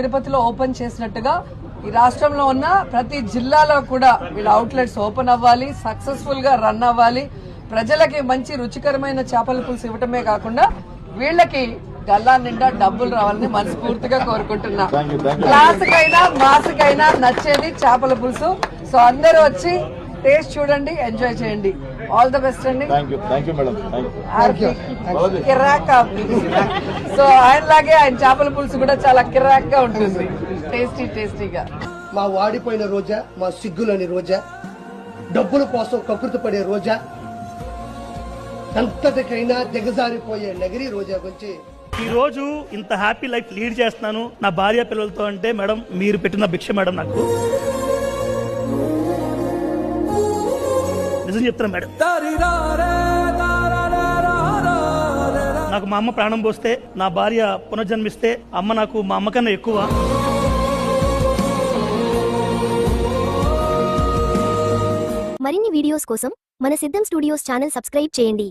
తిరుపతిలో ఓపెన్ చేసినట్టుగా ఈ రాష్ట్రంలో ఉన్న ప్రతి జిల్లాలో కూడా వీళ్ళ అవుట్లెట్స్ ఓపెన్ అవ్వాలి సక్సెస్ఫుల్గా రన్ అవ్వాలి. ప్రజలకి మంచి రుచికరమైన చేపల పులుసు ఇవ్వటమే కాకుండా వీళ్ళకి గల్లా నిండా డబ్బులు రావాలని మనస్ఫూర్తిగా కోరుకుంటున్నా. క్లాసుకైనా మాసుకైనా నచ్చేది చేపల పులుసు. సో అందరూ వచ్చి టేస్ట్ చూడండి ఎంజాయ్ చేయండి. ఆల్ ద బెస్ట్ అండి. కిరాక్ సో ఆయనలాగే ఆయన చేపల పులుసు కూడా చాలా కిరాక్గా ఉంటుంది. టేస్టీ టేస్టీగా మా వాడిపోయిన రోజా మా సిగ్గులని రోజా డబ్బుల కోసం కకృతి పడే రోజా ఎంతటికైనా దిగజారిపోయే నగిరి రోజా గురించి. ఈ రోజు ఇంత హ్యాపీ లైఫ్ లీడ్ చేస్తున్నాను నా భార్య పిల్లలతో అంటే మేడం మీరు పెట్టిన భిక్ష మేడం నాకు. నిజం చెప్తున్నా మేడం. నాకు మా అమ్మ ప్రాణం పోస్తే నా భార్య పునర్జన్మిస్తే అమ్మ నాకు మా అమ్మ కన్నా ఎక్కువ. మరిన్ని వీడియోస్ కోసం మన సిద్ధం స్టూడియోస్ ఛానల్ సబ్స్క్రైబ్ చేయండి.